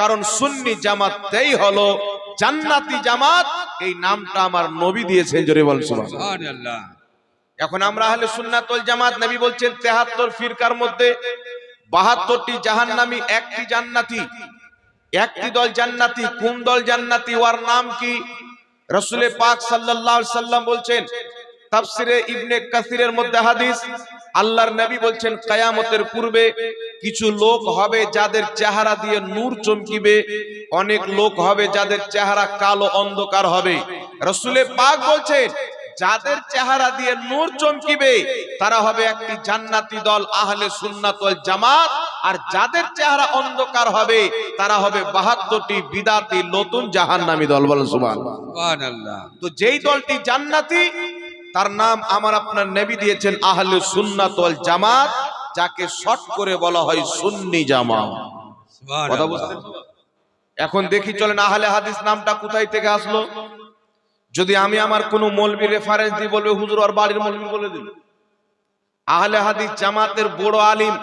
কারণ সুন্নি জামাতটাই হলো জান্নাতি জামাত। এই নামটা আমার নবী দিয়েছেন জোরে বল সুবহানাল্লাহ। এখন আমরা হলে সুন্নাতুল জামাত নবী বলছেন তেহাত্তর ফিরকার মধ্যে বাহাত্তরটি জাহান্নামী একটি জান্নাতি। একটি দল জান্নাতি কোন দল জান্নাতি ওর নাম কি? রসুলে পাক সাল্লাল্লাহু আলাইহি সাল্লাম বলছেন তাফসিরে ইবনে কাসিরের মধ্যে হাদিস আল্লাহর নবী বলছেন কিয়ামতের পূর্বে কিছু লোক হবে যাদের চেহারা দিয়ে নূর চমকিবে অনেক লোক হবে যাদের চেহারা কালো অন্ধকার হবে। রসুলে পাক বলছেন যাদের চেহারা দিয়ে নূর চমকিবে তারা হবে একটি জান্নাতি দল আহলে সুন্নাত জামাত। আর যাদের চেহারা অন্ধকার হবে তারা হবে বাহাত্তরটি বিদাতি নতুন জাহান্নামী দল। বলেন সুবহানাল্লাহ। তো যেই দলটি জান্নাতি তার নাম আমার আপনার নবী দিয়েছেন আহলে সুন্নাত ওয়াল জামাত যাকে শর্ট করে বলা হয় সুন্নি জামাত। কথা বুঝতে এখন দেখি চলেন আহলে হাদিস নামটা কোথায় থেকে আসলো? যদি আমি আমার কোনো মলবি রেফারেন্স দিই বলবে হুজুর আর বাড়ির মৌলবি বলে দিন। আহলে হাদিস জামাতের বড় আলিম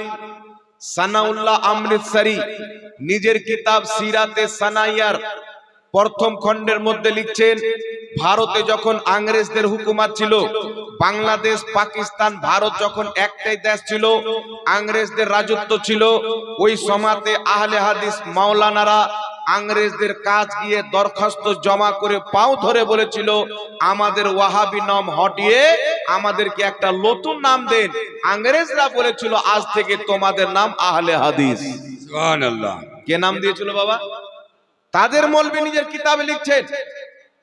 সানাউল্লাহ আমৃতসারি নিজের কিতাব সিরাতে সানাইয়ার প্রথম খণ্ডের মধ্যে লিখছেন ভারতে যখন আংরেজদের হুকুমত ছিল বাংলাদেশ পাকিস্তান ভারত যখন একটাই দেশ ছিল আংরেজদের রাজত্ব ছিল ওই সমাতে আহলে হাদিস মাওলানারা আংরেজদের কাজ গিয়ে দরখাস্ত জমা করে পাও ধরে বলেছিল আমাদের ওয়াহাবি নাম হটিয়ে আমাদেরকে একটা নতুন নাম দেন। আংরেজরা বলেছিল আজ থেকে তোমাদের নাম আহলে হাদিস। কে নাম দিয়েছিল বাবা? তাদের মলবি নিজের কিতাবে লিখছেন।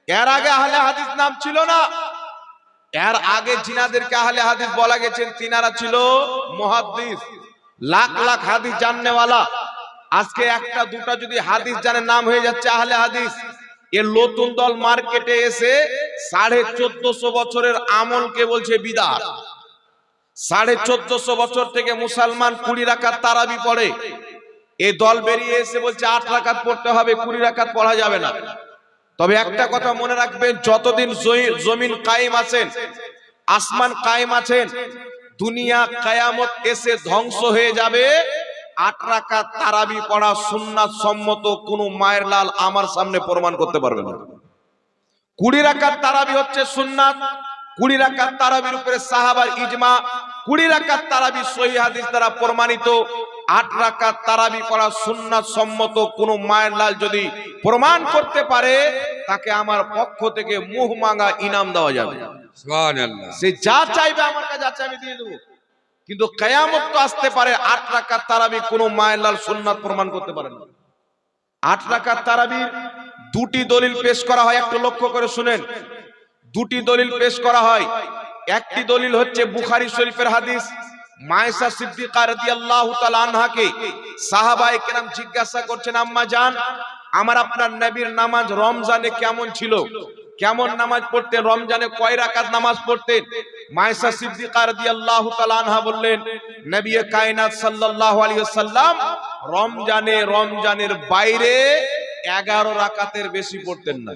এর আগে আহলে হাদিস নাম ছিল না। এর আগে জিনাদেরকে আহলে হাদিস বলা গেছেন তিনারা ছিল মহাদিস লাখ লাখ হাদিস জাননেওয়ালা। আজকে একটা দুটা যদি হাদিস জানে নাম হয়ে যাচ্ছে আহলে হাদিস। এর নতুন দল মার্কেটে এসে সাড়ে চোদ্দশো বছরের আমলকে বলছে বিদাত। সাড়ে চোদ্দশো বছর থেকে মুসলমান কুড়ি রাখার তারাবি পড়ে। এ দল বেরিয়ে এসে বলছে আট রাকাত পড়তে হবে, কুড়ি রাকাত পড়া যাবে না। তবে একটা কথা মনে রাখবেন, যতদিন জমিন কায়েম আছেন, আসমান কায়েম আছেন, দুনিয়া কায়ামত এসে ধ্বংস হয়ে যাবে। আট তারাবি পড়া সুন্নাত সম্মত কোন মায়ের লাল আমার সামনে প্রমাণ করতে পারবে না। কুড়ি তারাবি হচ্ছে সুন্নাত, কুড়ি উপরে ইজমা, কুড়ি তারাবি প্রমাণিত। আট রাকাত তারাবি পড়া সুন্নাত সম্মত কোন মায়ের লাল যদি প্রমাণ করতে পারে তাকে আমার পক্ষ থেকে মুহ মাঙ্গা ইনাম দেওয়া যাবে। সে যা চাইবে আমার কাছে আছে আমি দিয়ে দেবো। কিন্তু কেয়ামত তো আসতে পারে আট রাকাত তারাবি কোন মায়ের লাল সুন্নাত প্রমাণ করতে পারে না। আট রাকাত তারাবির দুটি দলিল পেশ করা হয় একটু লক্ষ্য করে শুনেন। দুটি দলিল পেশ করা হয়। একটি দলিল হচ্ছে বুখারি শরীফের হাদিস মায়েশা সিদ্দিকা রাদিয়াল্লাহু তাআলা আনহাকে সাহাবায়ে কেরাম জিজ্ঞাসা করছেন আম্মা জান আমার আপনার নবীর নামাজ রমজানে কেমন ছিল? কেমন নামাজ পড়তেন? রমজানে কয় রাকাত নামাজ পড়তেন? মায়েশা সিদ্দিকা রাদিয়াল্লাহু তাআলা আনহা বললেন নবী কায়নাত সাল্লাল্লাহু আলাইহি ওয়াসাল্লাম রমজানে রমজানের বাইরে 11 রাকাতের বেশি পড়তেন না।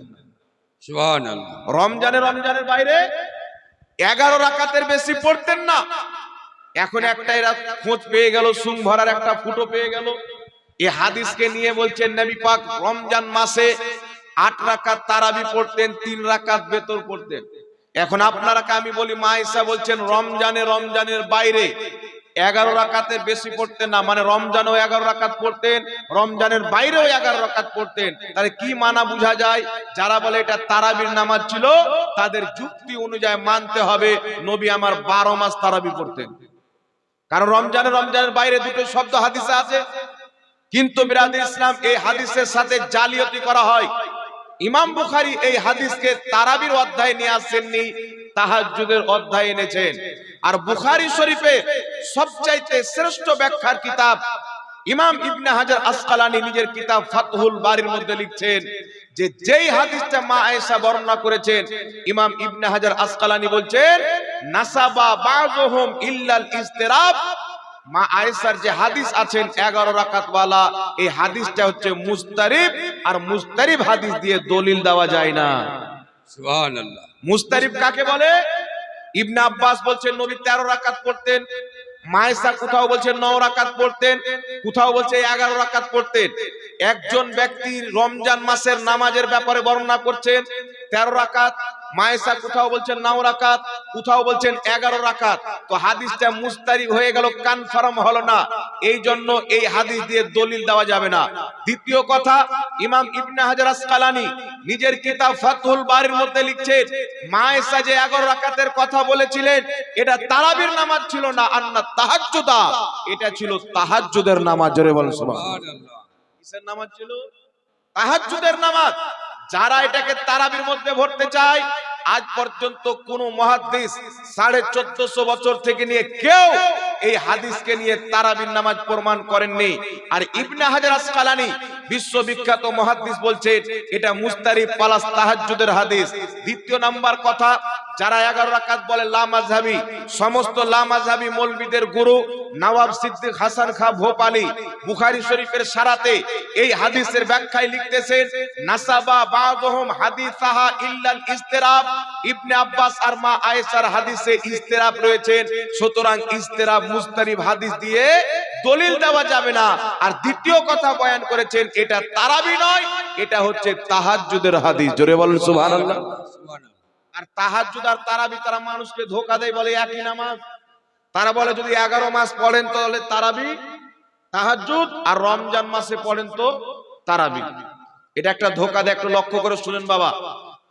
সুবহানাল্লাহ। রমজানে রমজানের বাইরে এগারো রাকাতের বেশি পড়তেন না। এখন একটা এরা খোঁজ পেয়ে গেল, সুং ভরার একটা ফুটো পেয়ে গেল। এ হাদিসকে নিয়ে বলছেন, নবী পাক রমজান মাসে আট রাকাত তারাবি পড়তেন, তিন রাকাত বেতর পড়তেন। এখন আপনারাকে আমি বলি, মা ঈসা বলছেন, রমজানে, রমজানের বাইরে এগারো রাকাতে বেশি পড়তেন না। মানে রমজানেও এগারো রাকাত পড়তেন, রমজানের বাইরেও এগারো রাকাত পড়তেন। তাহলে কি মানা বোঝা যায়? যারা বলে এটা তারাবির নামাজ ছিল, তাদের যুক্তি অনুযায়ী মানতে হবে, নবী আমার বারো মাস তারাবি পড়তেন। কারণ রমজানে, রমজানের বাইরে দুটো শব্দ হাদিসে আছে। কিন্তু বিরাদির ইসলাম এই হাদিসের সাথে জালিয়াতি করা হয়। ইমাম বুখারী এই হাদিসকে তারাবির অধ্যায় নিয়ে আসেননি, তাহাজ্জুদের অধ্যায় এনেছেন। আর বুখারী শরীফে সবচাইতে শ্রেষ্ঠ ব্যাখ্যার কিতাব ইমাম ইবনে হাজার আসকালানি নিজের কিতাব ফাতহুল বারির মধ্যে লিখছেন যে যেই হাদিসটা মা আয়েশা বর্ণনা করেছেন ইমাম ইবনে হাজার আসকালানি বলছেন নাসাবা বাযুহুম ইল্লাল ইস্তিরাব মা আয়েশার যে হাদিস আছেন এগারো রাকাত ওয়ালা এই হাদিসটা হচ্ছে মুস্তারিব আর মুস্তারিব হাদিস দিয়ে দলিল দেওয়া যায় না। সুবহানাল্লাহ। মুস্তারিব কাকে বলে? ইবনে আব্বাস বলছেন নবী তেরো রাকাত পড়তেন। মায়েশা কোথাও বলছে নও রাকাত পড়তেন, কোথাও বলছে এগারো রাকাত পড়তেন। একজন ব্যক্তি রমজান মাসের নামাজের ব্যাপারে বর্ণনা করছেন, তেরো রাকাত মায়েসা কোথাও বলছেন নাও রাকাত, কোথাও বলছেন এগারো রাকাত। তো হাদিসটা মুস্তারি হয়ে গেল কনফার্ম হলো না। এই জন্য এই হাদিস দিয়ে দলিল দেওয়া যাবে না। দ্বিতীয় কথা, ইমাম ইবনে নিজের কিতাব ফাতহুল বারির মধ্যে লিখছেন মায়েসা যে এগারো রাকাতের কথা বলেছিলেন, এটা তারাবির নামাজ ছিল না, আন্না তাহাজ্জুদা। এটা ছিল তাহাজ্জুদের নামাজ, জোরে বলেন সুবহানাল্লাহ। কিসের নামাজ ছিল? তাহাজ্জুদের নামাজ। যারা এটাকে তারাবির মধ্যে ভরতে চায়, আজ পর্যন্ত কোন মহাদিস সাড়ে চোদ্দশো বছর থেকে নিয়ে কেউ এই হাদিসকে নিয়ে তারাবির নামাজ প্রমাণ করেননি। আর ইবনে হাজার আসকালানি বিশ্ববিখ্যাত মহাদিস বলছে এটা মুস্তারি পালাস তাহাজুদের হাদিস। দ্বিতীয় নাম্বার কথা যারা এগারো রাকাত বলে লামাজহাবি সমস্ত লামাজহাবি মৌলবিদের গুরু নওয়াব সিদ্দিক হাসান খা ভোপালি বুখারী শরীফের সারাতে এই হাদিসের ব্যাখ্যায় লিখতেছেন, নাসাবা বাদহুম হাদিসাহা ইল্লাল ইস্তিরাব ইবনে আব্বাস আর মা আয়েশার হাদিসে ইস্তিরাব রয়েছেন সুতরাং ইস্তিরাব মুস্তারিব হাদিস দিয়ে দলিল দেওয়া যাবে না। আর দ্বিতীয় কথা বয়ান করেছেন, এটা তারাবি নয়, এটা হচ্ছে তাহাজ্জুদের হাদিস। জোরে বলেন সুবহানাল্লাহ। সুবহানাল্লাহ। আর তাহাজ্জুদ আর তারাবি তারা মানুষকে ধোকা দেয় বলে একই নামাজ। তারা বলে যদি এগারো মাস পড়েন তাহলে তারাবি তাহাজ্জুদ আর রমজান মাসে পড়েন তো তারাবি। এটা একটা ধোকা দেয় একটু লক্ষ্য করে শুনেন বাবা।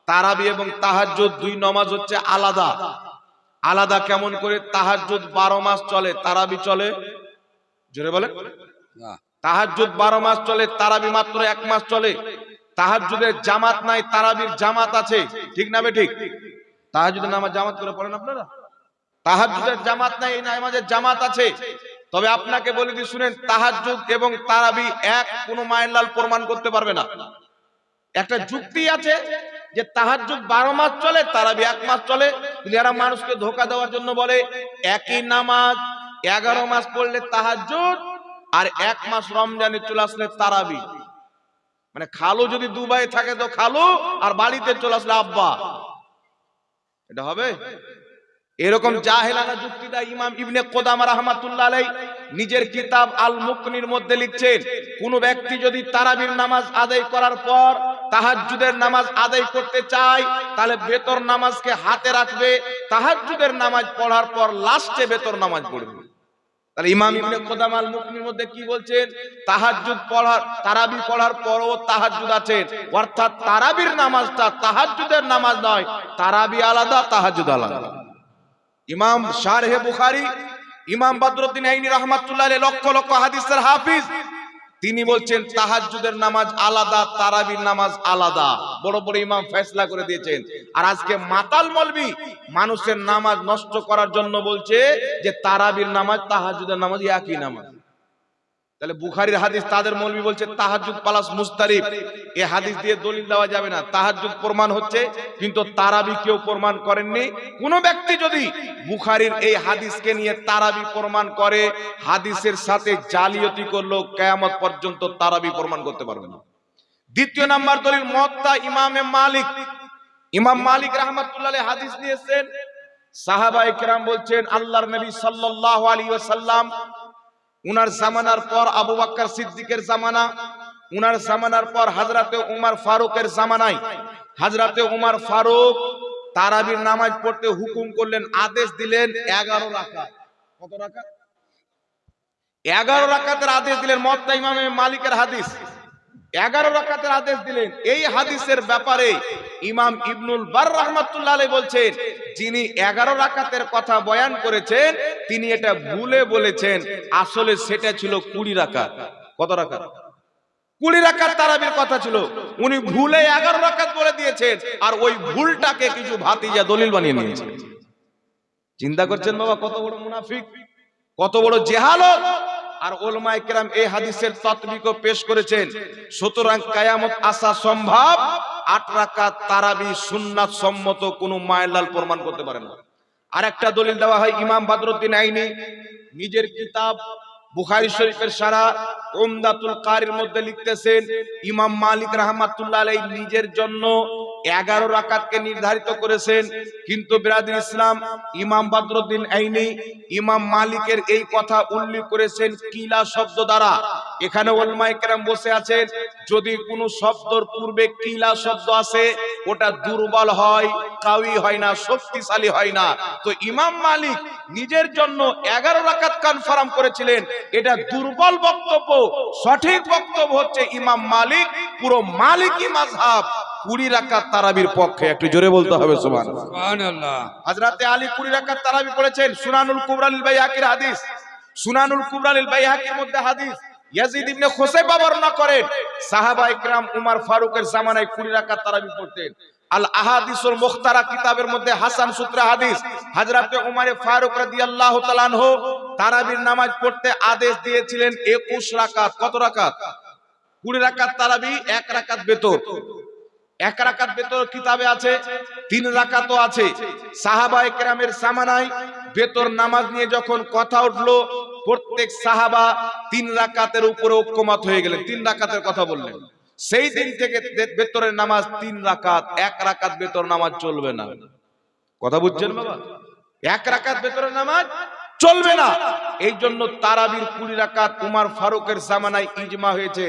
তারাবি এবং তাহাজ্জুদ দুই নমাজ হচ্ছে আলাদা। আলাদা কেমন করে? তাহাজ্জুদ বারো মাস চলে তারাবি চলে। জোরে বলে না। তাহাজ্জুদ বারো মাস চলে তারাবি মাত্র এক মাস চলে। তাহাজ্জুদের জামাত নাই, তারাবির জামাত আছে। ঠিক না ঠিক? তাহাজ্জুদের নামাজ জামাত করে পড়েন আপনারা? তাহাজ্জুদের জামাত নাই, এই নামাজের জামাত আছে। তবে আপনাকে বলে দিই, শুনেন, তাহাজ্জুদ এবং তারাবি এক, কোনো মায়ের লাল প্রমাণ করতে পারবে না। একটা যুক্তি আছে যে তাহাজ্জুদ বারো মাস চলে, তারাবি এক মাস চলে। যারা মানুষকে ধোকা দেওয়ার জন্য বলে, একই নামাজ, এগারো মাস পড়লে তাহাজ্জুদ, আর এক মাস রমজানে চলে আসলে তারাবি। মানে খালু যদি দুবাই থাকে তো খালু, আর বাড়িতে চলে আসলে আব্বা। এটা হবে? এরকম জাহেলানা যুক্তি দেয় ইমাম ইবনে কোদামা রাহমাতুল্লাহ আলাই নিজের কিতাব আল মুকনির মধ্যে লিখছেন, কোন ব্যক্তি যদি তারাবির নামাজ আদায় করার পর তাহাজ্জুদের নামাজ আদায় করতে চায়, তাহলে বেতর নামাজকে হাতে রাখবে, তাহাজ্জুদের নামাজ পড়ার পর লাস্টে বেতর নামাজ পড়বে। তাহলে ইমাম ইবনে কোদাম আল মধ্যে কি বলছেন? তাহাজ্জুদ পড়ার, তারাবি পড়ার পরও তাহাজ্জুদ আছে। অর্থাৎ তারাবির নামাজটা তাহাজ্জুদের নামাজ নয়, তারাবি আলাদা, তাহাজ্জুদ আলাদা। ইমাম শারহে বুখারী, ইমাম বদরুদ্দিন আইনি রহমাতুল্লাহ লক্ষ লক্ষ হাদিসের হাফিজ তিনি বলছেন তাহাজুদের নামাজ আলাদা, তারাবির নামাজ আলাদা। বড় বড় ইমাম ফেসলা করে দিয়েছেন। আর আজকে মাতাল মলবি, মানুষের নামাজ নষ্ট করার জন্য বলছে যে, তারাবির নামাজ তাহাজুদের নামাজ একই নামাজ। তাহলে বুখারীর হাদিস তাদের মৌলবি বলছে, তাহাজ্জুদ পালাস মুস্তারিফ। এই হাদিস দিয়ে দলিল দেওয়া যাবে না। তাহাজ্জুদ প্রমাণ হচ্ছে, কিন্তু তারাবি কেউ প্রমাণ করেননি। কোন ব্যক্তি যদি বুখারীর এই হাদিসকে নিয়ে তারাবি প্রমাণ করে, হাদিসের সাথে জালিয়াতি করল কিয়ামত পর্যন্ত তারাবি প্রমাণ করতে পারবে না। দ্বিতীয় নাম্বার দলিল, মুয়াত্তা ইমামে মালিক। ইমাম মালিক রাহমাতুল্লাহ হাদিস নিয়েছেন সাহাবা ইকরাম বলছেন, আল্লাহর নবী সাল্লাল্লাহু আলাইহি ওয়াসাল্লাম উনার জামানার পর আবু বাক্কার সিদ্দিকের জামানা, উনার জামানার পর হাজরাতে উমার ফারুকের জামানায়। হাজরাতে উমার ফারুক তারাবির নামাজ পড়তে হুকুম করলেন, আদেশ দিলেন এগারো রাখা কত রাখা এগারো রাখাতের আদেশ দিলেন মত্তা ইমামে মালিকের হাদিস। এগারো রাকাতের আদেশ দিলেন। এই হাদিসের ব্যাপারে ইমাম ইবনুল বার রহমাতুল্লাহ বলছেন, যিনি এগারো রাকাতের কথা বয়ান করেছেন, তিনি এটা ভুলে বলেছেন, আসলে সেটা ছিল কুড়ি রাকাত। কত রাকাত? কুড়ি রাকাত তারাবির কথা ছিল। উনি ভুলে এগারো রাকাত বলে দিয়েছেন, আর ওই ভুলটাকে কিছু ভাতিজা দলিল বানিয়ে নিয়েছেন চিন্তা করছেন বাবা, কত বড় মুনাফিক, কত বড় জেহালত। আর ওলমায়ে কেরাম এই হাদিসের তত্ত্বিকও পেশ করেছেন। সুতরাং কায়ামত আসা সম্ভব, আট রাকাত তারাবি সুন্নাত সম্মত কোনো মায়ের প্রমাণ করতে পারে না। আর একটা দলিল দেওয়া হয় ইমাম বাদরুদ্দিন আইনি, নিজের কিতাব বুখারী শরীফের সারা উমদাতুল কারির মধ্যে লিখতেছেন, ইমাম মালিক রাহমাতুল্লাহ আলাইহি নিজের জন্য এগারো রাকাতকে নির্ধারিত করেছেন, কিন্তু বিরাদিন ইসলাম ইমাম বদরুদ্দিন আইনি, ইমাম মালিকের এই কথা উল্লেখ করেছেন কিলা শব্দ দ্বারা। এখানে ওলমায়ে কেরাম বসে আছেন, যদি কোনো শব্দর পূর্বে কিলা শব্দ আছে ওটা দুর্বল হয়, কাউই হয় না, শক্তিশালী হয় না। তো ইমাম মালিক নিজের জন্য এগারো রাকাত কনফার্ম করেছিলেন, এটা দুর্বল বক্তব্য, সঠিক বক্তব্য হচ্ছে ইমাম মালিক, পুরো মালিকি মাযহাব। কুড়ি রাকাত তারাবির পক্ষে। একটু জোরে বলতে হবে হযরতে আলী কুড়ি রাকাত তারাবি পড়েছেন সুনানুল কুবরা লিল বাইহাকির হাদিস। সুনানুল লিল বাইহাকির মধ্যে হাদিস ইয়াজিদ ইবনে খুসাইবা বর্ণনা করেন সাহাবা ইকরাম উমর ফারুকের জামানায় কুড়ি রাকাত তারাবি পড়তেন। আল আহাদিসুল মুখতারা কিতাবের মধ্যে হাসান সূত্রে হাদিস হযরতে উমর ফারুক রাদিয়াল্লাহু তাআলা আনহু তারাবির নামাজ পড়তে আদেশ দিয়েছিলেন 21 রাকাত। কত রাকাত? কুড়ি রাকাত তারাবি এক রাকাত বেতর এক রাকাত বেতর কিতাবে আছে, তিন রাকাতও আছে। সাহাবা একরামের সামানায় বেতর নামাজ নিয়ে যখন কথা উঠল, প্রত্যেক সাহাবা তিন রাকাতের উপরে ঐক্যমত হয়ে গেলেন, তিন রাকাতের কথা বললেন। সেই দিন থেকে বেতরের নামাজ তিন রাকাত, এক রাকাত বেতর নামাজ চলবে না। কথা বুঝছেন বাবা? এক রাকাত বেতরের নামাজ চলবে না। এই জন্য তারাবির কুড়ি রাকাত উমার ফারুকের জামানায় ইজমা হয়েছে।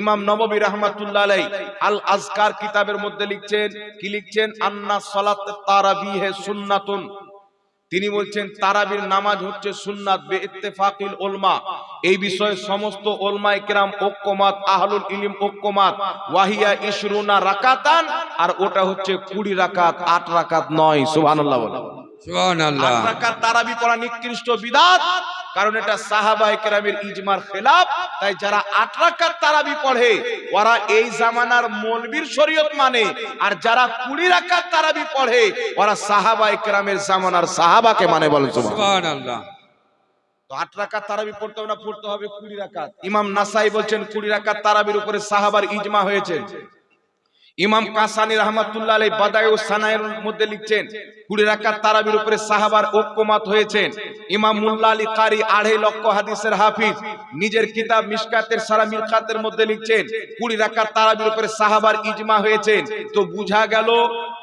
ইমাম নববী রহমাতুল্লাহ আলাই আল আজকার কিতাবের মধ্যে লিখছেন, কি লিখছেন? আন্না সলাত তারাবি হে সুন্নাতুন। তিনি বলছেন, তারাবির নামাজ হচ্ছে সুন্নাত বে ইত্তেফাকিল ওলমা এই বিষয়ে সমস্ত ওলমা ইকরাম ঐক্যমত, আহলুল ইলম ঐক্যমত, ওয়াহিয়া ইশরুনা রাকাতান, আর ওটা হচ্ছে কুড়ি রাকাত, আট রাকাত নয়, সুবহানাল্লাহ বলো। সুবহানাল্লাহ। রাকাত তারাবি পড়া নিকৃষ্ট বিদাত কারণ এটা সাহাবা কেরামের ইজমার খেলাফ তাই যারা আট রাকাত তারাবি পড়ে ওরা এই জামানার মৌলবীর শরীয়ত মানে। আর যারা কুড়ি রাকাত তারাবি পড়ে ওরা সাহাবা কেরামের জামানার সাহাবাকে মানে বলেন সুবহানাল্লাহ। তো আট রাকাত তারাবি পড়তে হবে না পড়তে হবে কুড়ি রাকাত। ইমাম নাসাই বলছেন কুড়ি রাকাত তারাবির উপরে সাহাবার ইজমা হয়েছে। ইমাম কাসানি রহমাতুল্লাহ আলাই বাদায়ু সানায়ের মধ্যে লিখছেন, কুড়ি রাকাত তারাবির উপরে সাহাবার ঐক্যমত হয়েছেন। ইমাম মুল্লা আলী কারি আড়াই লক্ষ হাদিসের হাফিজ, নিজের কিতাব মিশকাতের সারা মিরকাতের মধ্যে লিখছেন, কুড়ি রাকাত তারাবির উপরে সাহাবার ইজমা হয়েছেন। তো বুঝা গেল,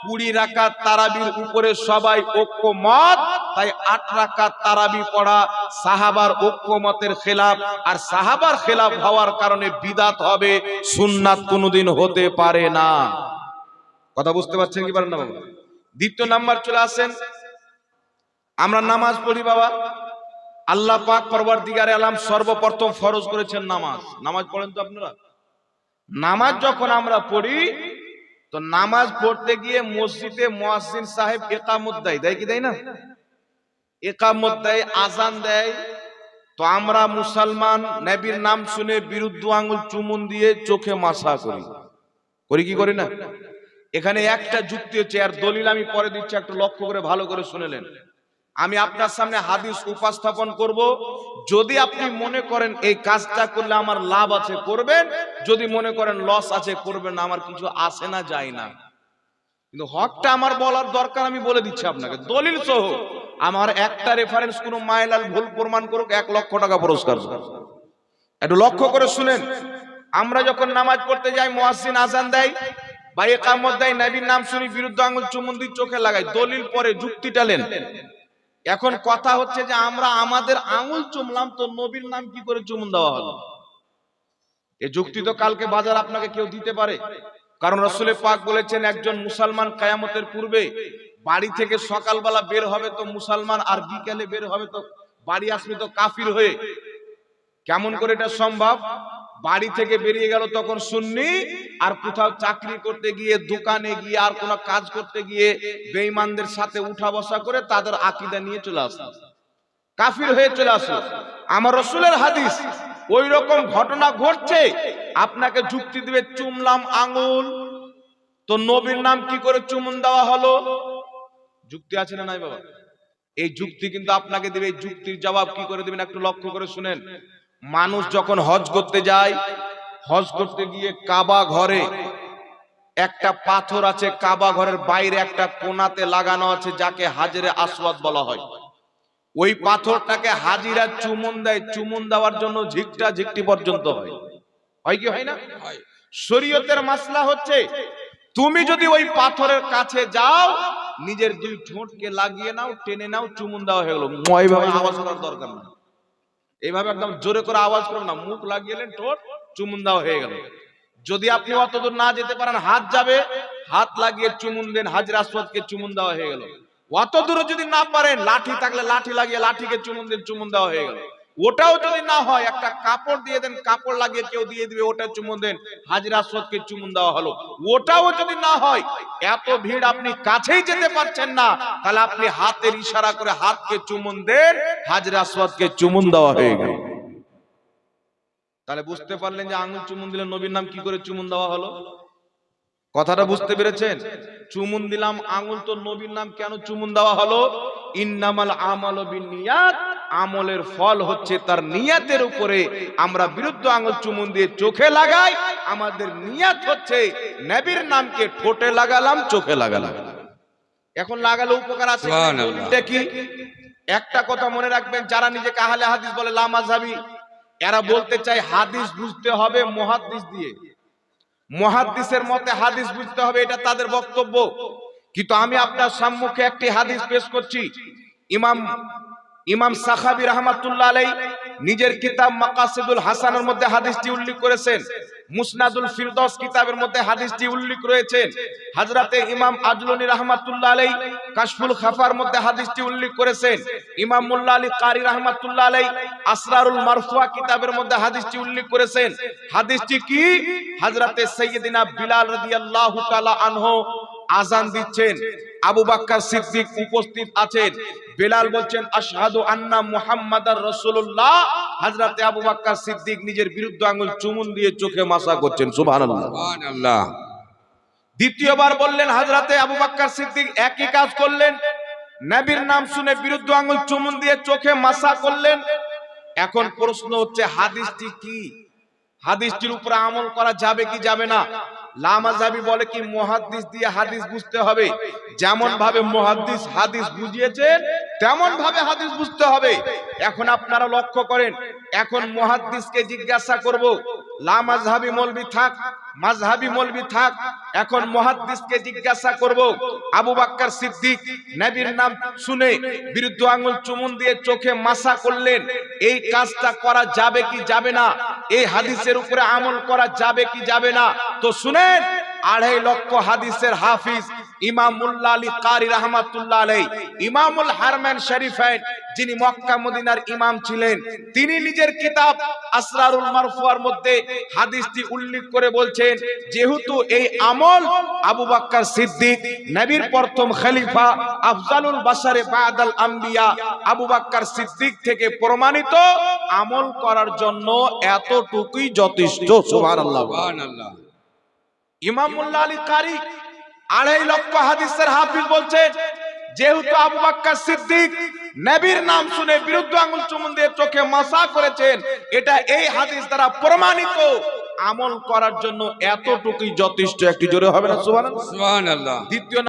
কুড়ি রাকাত তারাবির উপরে সবাই ঐক্যমত, তাই আট রাকাত তারাবি পড়া সাহাবার ঐক্যমতের খেলাফ, আর সাহাবার খেলাফ হওয়ার কারণে বিদাত হবে, সুন্নাত কোনোদিন হতে পারে না। কথা বুঝতে পারছেন কি পারেন না বাবা? দ্বিতীয় নাম্বার চলে আসেন। আমরা নামাজ পড়ি বাবা। আল্লাহ পাক পরবর্তীকারে আলাম সর্বপ্রথম ফরজ করেছেন নামাজ। নামাজ পড়েন তো আপনারা? নামাজ যখন আমরা পড়ি, তো নামাজ পড়তে গিয়ে মসজিদে মুয়াজ্জিন সাহেব একামত দেয়। দেয় কি দেয় না? একামত দেয়, আজান দেয়। তো আমরা মুসলমান, নবীর নাম শুনে বিরুদ্ধ আঙুল চুমুন দিয়ে চোখে মাসা করি। করি কি করি না? এখানে একটা যুক্তি হচ্ছে আর দলিল আমি পরে দিচ্ছি একটু লক্ষ্য করে ভালো করে শুনেলেন আমি আপনার সামনে হাদিস উপস্থাপন করব। যদি আপনি মনে করেন এই কাজটা করলে আমার লাভ আছে করবেন। যদি মনে করেন লস আছে করবেন না আমার কিছু আসে না যায় না। কিন্তু হকটা আমার বলার দরকার আমি বলে দিচ্ছি আপনাকে। দলিল সহ আমার একটা রেফারেন্স কোন মাইলাল ভুল প্রমাণ করুক এক লক্ষ টাকা পুরস্কার। একটু লক্ষ্য করে শুনেন। আমরা যখন নামাজ পড়তে যাই, মুয়াজ্জিন আজান দেয় বা একামত দেয়, নবীর নাম শুনি বিরুদ্ধ আঙুল চুমুন দিয়ে চোখে লাগাই দলিল পরে যুক্তিটা লেন এখন কথা হচ্ছে যে আমরা আমাদের আঙুল চুমলাম তো নবীর নাম কি করে চুমুন দেওয়া হলো? এ যুক্তি তো কালকে বাজার আপনাকে কেউ দিতে পারে। কারণ রসুলের পাক বলেছেন, একজন মুসলমান কায়ামতের পূর্বে বাড়ি থেকে সকালবেলা বের হবে তো মুসলমান, আর বিকেলে বের হবে তো বাড়ি আসবে তো কাফির হয়ে। কেমন করে এটা সম্ভব? বাড়ি থেকে বেরিয়ে গেল তখন শুননি আর কোথাও চাকরি করতে গিয়ে, দোকানে গিয়ে, আর কোনো কাজ করতে গিয়ে বেঈমানদের সাথে উঠা বসা করে তাদের আকিদা নিয়ে চলে আসে কাফির হয়ে চলে আসো আমার রসুলের হাদিস, ওই রকম ঘটনা ঘটছে, আপনাকে যুক্তি দিবে চুমলাম আঙুল। তো নবীর নাম কি করে চুমুন দেওয়া হলো? যুক্তি আছে না নাই বাবা? এই যুক্তি কিন্তু আপনাকে দিবে, এই যুক্তির জবাব কি করে দিবেন একটু লক্ষ্য করে শুনেন। মানুষ যখন হজ করতে যায়, হজ করতে গিয়ে কাবা ঘরে, একটা পাথর আছে কাবা ঘরের বাইরে একটা কোনাতে লাগানো আছে, যাকে হাজরে আসওয়াদ বলা হয়। ওই পাথরটাকে হাজিরা চুমুন দেয়, চুমুন দেওয়ার জন্য ঝিকটা ঝিকটি পর্যন্ত হয়। হয় কি হয় না? শরীয়তের মাসলা হচ্ছে, তুমি যদি ওই পাথরের কাছে যাও, নিজের দুই ঠোঁটকে লাগিয়ে নাও, টেনে নাও, চুমুন দেওয়া হয়ে গেল। আওয়াজ করার দরকার না এইভাবে একদম জোরে করে আওয়াজ করবেন না, মুখ লাগিয়েলেন ঠোঁট চুমুন দাও হয়ে গেল। যদি আপনি অতদূর না যেতে পারেন, হাত যাবে, হাত লাগিয়ে চুমুন দেন, হাজির আসওয়াদকে চুমুন দেওয়া হয়ে গেল। অত দূরে যদি না পারেন, লাঠি থাকলে লাঠি লাগিয়ে লাঠিকে চুমুন দেন, চুমুন দেওয়া হয়ে গেল। ওটাও যদি না হয়, একটা কাপড় দিয়ে দেন, কাপড় লাগিয়ে কেউ দিয়ে দিবে, ওটা চুমুন দেন, হাজির আসওয়াদকে চুমুন দেওয়া হলো। ওটাও যদি না হয়, এত ভিড় আপনি কাছেই যেতে পারছেন না, তাহলে আপনি হাতের ইশারা করে হাতকে চুমুন দেন, হাজির আসওয়াদকে চুমুন দেওয়া হয়ে গেল। তাহলে বুঝতে পারলেন যে আঙুল চুমুন দিলে নবীর নাম কি করে চুমুন দেওয়া হলো? কথাটা বুঝতে পেরেছেন? চুমুন দিলাম, আঙুল তো নবীর নাম কেন চুমুন দেওয়া হলো? ইন্নামাল আমাল বিনিয়াত আমলের ফল হচ্ছে তার নিয়াতের উপরে। আমরা বিরুদ্ধ আঙুল চুমুন দিয়ে চোখে লাগাই আমাদের নিয়াত হচ্ছে নবীর নামকে ঠোঁটে লাগালাম চোখে লাগালাম। এখন লাগালে উপকার আছে? কি একটা কথা মনে রাখবেন যারা নিজেকে আহলে হাদিস বলে লামাজাবি এরা বলতে চায় হাদিস বুঝতে হবে মুহাদ্দিস দিয়ে। মুহাদ্দিসের মতে হাদিস বুঝতে হবে এটা তাদের বক্তব্য। কিন্তু আমি আপনার সম্মুখে একটি হাদিস পেশ করছি। ইমাম ইমাম সাখাবি রহমাতুল্লাহ আলাই নিজের কিতাব মাকাসিদুল হাসানের মধ্যে হাদিসটি উল্লেখ করেছেন। মুসনাদুল ফিরদৌস কিতাবের মধ্যে হাদিসটি উল্লেখ রয়েছেন। হযরতে ইমাম আজলুনি রহমাতুল্লাহ আলাই কাশফুল খাফার মধ্যে হাদিসটি উল্লেখ করেছেন। ইমাম মুল্লা আলী কারি রহমাতুল্লাহ আলাই আসরারুল মারফুয়া কিতাবের মধ্যে হাদিসটি উল্লেখ করেছেন। হাদিসটি কি? হযরতে সাইয়্যিদিনা বিলাল রাদিয়াল্লাহু তাআলা আনহু আজান দিচ্ছেন। আবু বাক্কার সিদ্দিক উপস্থিত আছেন। বেলাল বলছেন আশহাদু আন্না মুহাম্মাদার রাসূলুল্লাহ। হযরতে আবু বাক্কার সিদ্দিক নিজের বিরুদ্ধ আঙ্গুল চুমুন দিয়ে চোখে মাসা করছেন। সুবহানাল্লাহ। সুবহানাল্লাহ। দ্বিতীয়বার বললেন হাজরাতে আবু বাক্কার সিদ্দিক একই কাজ করলেন। নবীর নাম শুনে বিরুদ্ধ আঙ্গুল চুমুন দিয়ে চোখে মাসা করলেন। এখন প্রশ্ন হচ্ছে হাদিসটি কি? হাদিসটির উপরে আমল করা যাবে কি যাবে না? বুঝতে হবে? যেমন ভাবে মুহাদ্দিস হাদিস বুঝিয়েছেন, তেমন ভাবে হাদিস বুঝতে হবে। এখন আপনারা লক্ষ্য করেন, এখন মুহাদ্দিসকে জিজ্ঞাসা করব লামাজহাবি মলবি থাক, মাযহাবি মলবি থাক, এখন মুহাদ্দিসকে জিজ্ঞাসা করব, আবু বাক্কার সিদ্দিক, নবীর নাম শুনে বিরুদ্ধ আঙ্গুল চুমুন দিয়ে চোখে মাসা করলেন, এই কাজটা করা যাবে কি যাবে না? এই হাদিসের উপরে আমল করা যাবে কি যাবে না? তো শুনেন আড়াই লক্ষ হাদিসের হাফিজ আলী ইমামুল যিনি মক্কা ইমাম ছিলেন, তিনি নিজের মধ্যে হাদিসটি উল্লেখ করে বলছেন, যেহেতু এই আমল আবু বাক্কার সিদ্দিক, নবীর প্রথম খলিফা আফজালুল বাশারে বাদাল আম্বিয়া আবু বাক্কার সিদ্দিক থেকে প্রমাণিত, আমল করার জন্য এতটুকুই যথেষ্ট। ইমামুল্লাহ আলী কারি আড়াই লক্ষ হাদিসের হাফিজ বলছেন যেহেতু আবু সিদ্দিক নবীর নাম শুনে বিরুদ্ধ আঙুল চুমুন দিয়ে চোখে মাসা করেছেন এটা এই হাদিস দ্বারা প্রমাণিত। আমল করার জন্য এতটুকুই যথেষ্ট একটি জোরে হবে না? সুবহানাল্লাহ। দ্বিতীয়